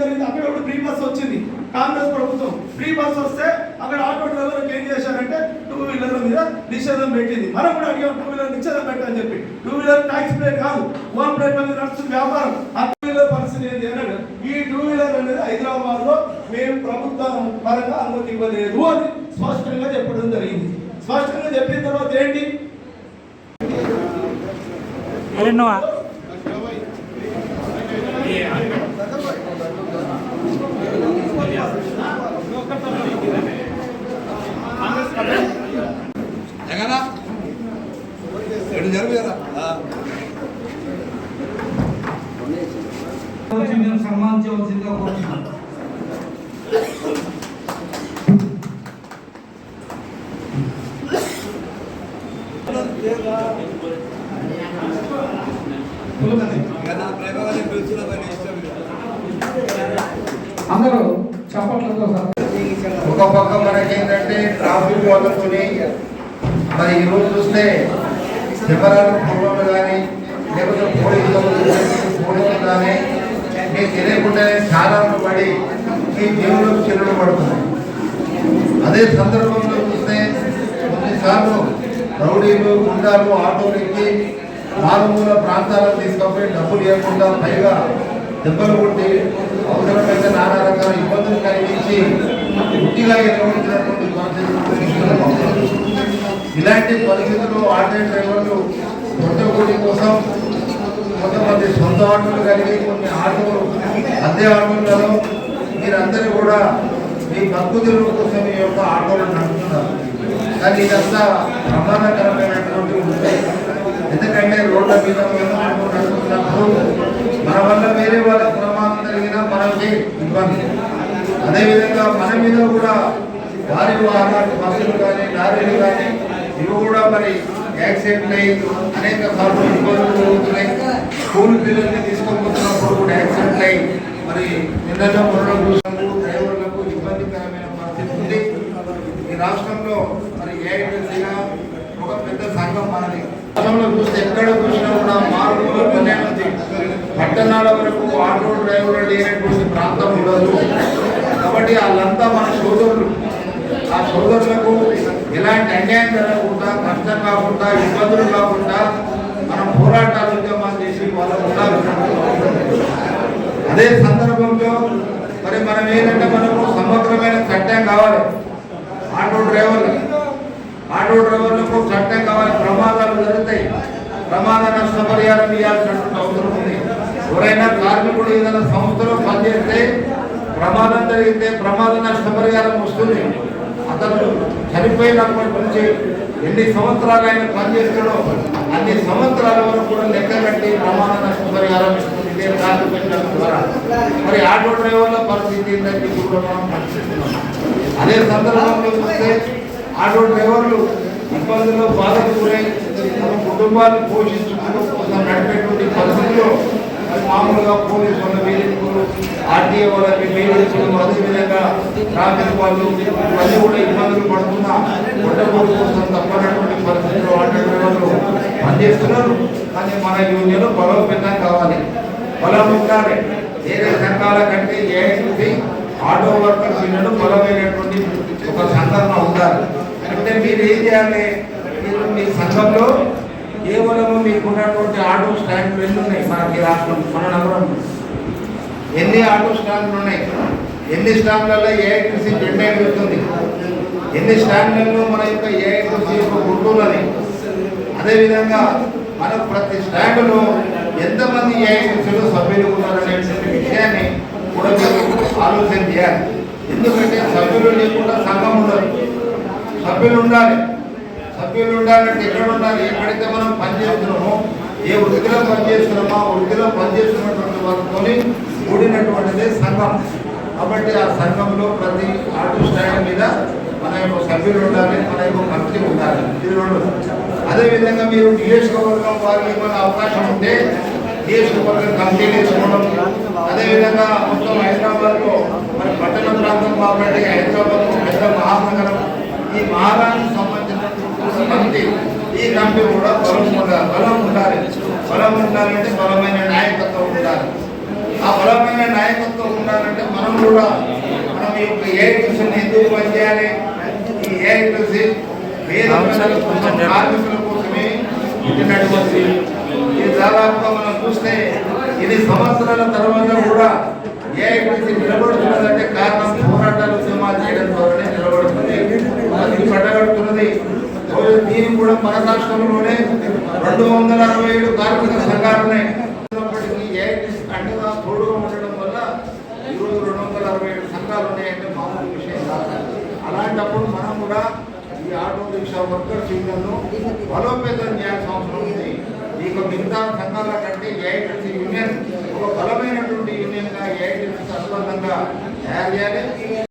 జరిగింది. అక్కడ ఒకటి ఫ్రీ బస్ వచ్చింది. కాంగ్రెస్ ప్రభుత్వం ఫ్రీ బస్ వస్తే అక్కడ ఆటో డ్రైవర్లకు ఏం చేశారంటే టూ వీలర్ల మీద నిషేధం పెట్టింది. మనం కూడా అడిగాం టూ వీలర్ నిషేధం పెట్టని చెప్పి. టూ వీలర్ ట్యాక్స్ ప్లేట్ కాదు ఓన్ ప్లేట్ మీద నడుస్తుంది వ్యాపారం. ఆ టూ వీలర్ పరిస్థితి ఏంటి అన్నాడు ఈ టూ వీలర్ అనేది హైదరాబాద్లో మేము ప్రభుత్వం పరంగా అనుమతి ఇవ్వలేదు అని స్పష్టంగా చెప్పడం జరిగింది. స్పష్టంగా చెప్పిన తర్వాత ఏంటి? మీరు సన్మానించవలసిందిగా కోరుతున్నాను. అందరూ చప్పట్లతో సార్ ఒక పక్క మనకేంటంటే ట్రాఫిక్ వాళ్ళతోని మరి ఈరోజు చూస్తే కెమెరాలు పూర్వము కానీ లేకపోతే పోలీసులు పోలీసులు కానీ మీకు తెలియకుండానే చాలా పడి మీ దేవులకు చెరువులు పడుతున్నాయి అదే సందర్భంలో చూస్తే కొన్నిసార్లు రౌడీలు గుండాలు ఆటోలు ఎక్కి మారుమూల ప్రాంతాలకు తీసుకపోయి డబ్బులు ఇవ్వకుండా పైగా దెబ్బలు కొట్టి అవసరమైతే నానా రకాల ఇబ్బందులు కలిగించి వృత్తిగా ఎటువంటి ఇలాంటి పరిస్థితుల్లో ఆటో డ్రైవర్ కొట్టకూడి కోసం కొంతమంది సొంత ఆటలు కలిగి కొన్ని ఆటలు అద్దె ఆటోలలో మీరందరూ కూడా మీ బతుకుదెరువు కోసం ఈ యొక్క ఆటోలు నడుపుతున్నారు. కానీ ఇదంతా ప్రమాదకరమైనటువంటి ఉంటాయి ఎందుకంటే రోడ్ల మీద మేము నడుపుతున్నప్పుడు మన వల్ల వేరే వాళ్ళకి ప్రమాదం జరిగినా మనకి ఇబ్బంది. అదేవిధంగా మన మీద కూడా భారీ వాహనాలు బస్సులు కానీ లారీలు కానీ ఇవి కూడా మరి యాక్సిడెంట్ అయ్యి అనేక సార్లు ఇబ్బందులు స్కూల్ పిల్లల్ని తీసుకొని కూడా యాక్సిడెంట్ అయ్యి మరి నిన్నలో మొన్న చూసినప్పుడు డ్రైవర్లకు ఇబ్బందికరమైన పరిస్థితి ఉంది ఈ రాష్ట్రంలో మరి ఏఐటీసీగా ఒక పెద్ద సంఘం మనది రాష్ట్రంలో చూస్తే ఎక్కడ చూసినా కూడా మారుమూల పల్లె నుంచి పట్టణాల వరకు ఆటో డ్రైవర్లు లేనటువంటి ప్రాంతం ఉండదు కాబట్టి వాళ్ళంతా మన సోదరులు ఆ సోదరులకు ఎలాంటి అన్యాయం జరగకుండా కష్టం కాకుండా ఇబ్బందులు కాకుండా మనం పోరాటాలు ఉద్యమాలు చేసి వాళ్ళకు ఉండాలి అదే సందర్భంలో మరి మనం ఏంటంటే మనకు సమగ్రమైన చట్టం కావాలి. ఆటో డ్రైవర్లు ఆటో డ్రైవర్లకు చట్టం కావాలి. ప్రమాదాలు జరుగుతాయి. ప్రమాద నష్టపరిహారం ఇవ్వాల్సినటువంటి అవసరం ఉంది. ఎవరైనా కార్మికుడు ఏదైనా సంస్థలో పనిచేస్తే ప్రమాదం జరిగితే ప్రమాద నష్టపరిహారం వస్తుంది. అతను చనిపోయినప్పటి నుంచి ఎన్ని సంవత్సరాలు ఆయన పనిచేస్తాడో అన్ని సంవత్సరాల వరకు కూడా లెక్క కట్టి ప్రమాణ నష్ట పరిహారం ఇస్తుంది ఇదే పెట్టడం ద్వారా. మరి ఆటో డ్రైవర్ల పరిస్థితి ఏంటంటే ఇప్పుడు మనం పరిస్థితున్నాం అదే సందర్భంలో చూస్తే ఆటో డ్రైవర్లు ఇబ్బందుల్లో బాధకు గురై తమ కుటుంబాన్ని పోషించుకుంటూ కోసం నడిపేటువంటి పరిస్థితిలో అది మామూలుగా పోలీసు వాళ్ళ వేధింపులు ఆర్టీఏ వాళ్ళ వేధింపులు అదేవిధంగా ట్రాఫిక్ వాళ్ళు మళ్ళీ కూడా ఇబ్బందులు పడుతున్నా కొట్టబోలు కోసం తప్పనటువంటి పరిస్థితుల్లో ఆటో పనిచేస్తున్నారు. కానీ మన యూనియన్ బలోపేతం కావాలి. బలం ఉండాలి వేరే సంఘాల కంటే ఏఐసి ఆటో వర్కర్స్ యూనియన్ బలమైనటువంటి ఒక సందర్భం ఉండాలి. అంటే మీరు ఏం చేయాలి? మీరు మీ సంఘంలో కేవలము మీకున్నటువంటి ఆటో స్టాండ్లు ఎన్ని ఉన్నాయి? మనకి రాష్ట్రం మన నగరం ఎన్ని ఆటో స్టాండ్లు ఉన్నాయి? ఎన్ని స్టాండ్లలో ఏఐటీసీ జెండా ఎగురుతుంది ఎన్ని స్టాండ్లలో మన యొక్క ఏఐటీసీ యొక్క గుర్తులని అదేవిధంగా మన ప్రతి స్టాండ్లో ఎంతమంది ఏఐటీసీలో సభ్యులు ఉన్నారనేటువంటి విషయాన్ని కూడా ఆలోచన చేయాలి. ఎందుకంటే సభ్యులు లేకుండా సంఘం ఉండదు. సభ్యులు ఉండాలి. సభ్యులు ఉండాలంటే ఎక్కడ ఉండాలి? ఎక్కడైతే మనం పనిచేస్తున్నామో ఏ వృత్తిలో పనిచేస్తున్నామో ఆ వృత్తిలో పనిచేస్తున్నటువంటి వారితోని కూడినటువంటిదే సంఘం. కాబట్టి ఆ సంఘంలో ప్రతి ఆటో స్టాండ్ మీద మన యొక్క సభ్యులు ఉండాలి మన యొక్క మంత్రి ఉండాలి. ఇది రెండు. అదేవిధంగా మీరు నియోజకవర్గం వారికి ఏమైనా అవకాశం ఉంటే నియోజకవర్గం కమిటీ నేర్చుకోవడం. అదేవిధంగా మొత్తం హైదరాబాద్లో మరి పట్టణ ప్రాంతం కాబట్టి హైదరాబాద్ పెద్ద మహానగరం. ఈ మహారానికి కమిటీ ఈ కమిటీ కూడా బలం ఉండాలి. బలం ఉండాలి. బలం ఉండాలంటే బలమైన నాయకత్వం ఉండాలి. ఆ బలమైన నాయకత్వం ఉండాలంటే మనం కూడా మనం ఈ యొక్క ఏఐటీసీ ఎందుకు పనిచేయాలి? ఈ ప్రజల కోసం, కార్మికుల కోసమే పుట్టినటువంటి ఇది దాదాపుగా మనం చూస్తే ఇది సంవత్సరాల తర్వాత కూడా ఏఐటీసీ నిలబడుతున్నదంటే కారణం పోరాటాలు ఉద్యమాలు చేయడం ద్వారానే నిలబడుతుంది అది పట్టగడుతున్నది రోజు దీనికి కూడా మన రాష్ట్రంలోనే రెండు వందల అరవై ఏడు కార్మిక సంఘాలు ఉన్నాయి ఉన్నప్పటికీ ఏఐటీసీ అండగా తోడుగా ఉండడం వల్ల ఈరోజు రెండు వందల అరవై ఏడు సంఘాలు ఉన్నాయంటే మామూలు విషయం కాదు. అలాంటప్పుడు మనం కూడా ఈ ఆటో రిక్షా వర్కర్స్ యూనియన్ను బలోపేతం చేయాల్సిన అవసరం ఉంది. ఇక మిగతా సంఘాల కంటే ఏఐటీసీ యూనియన్ ఒక బలమైనటువంటి యూనియన్గా ఏఐటీసీ అనుబంధంగా తయారు చేయాలి.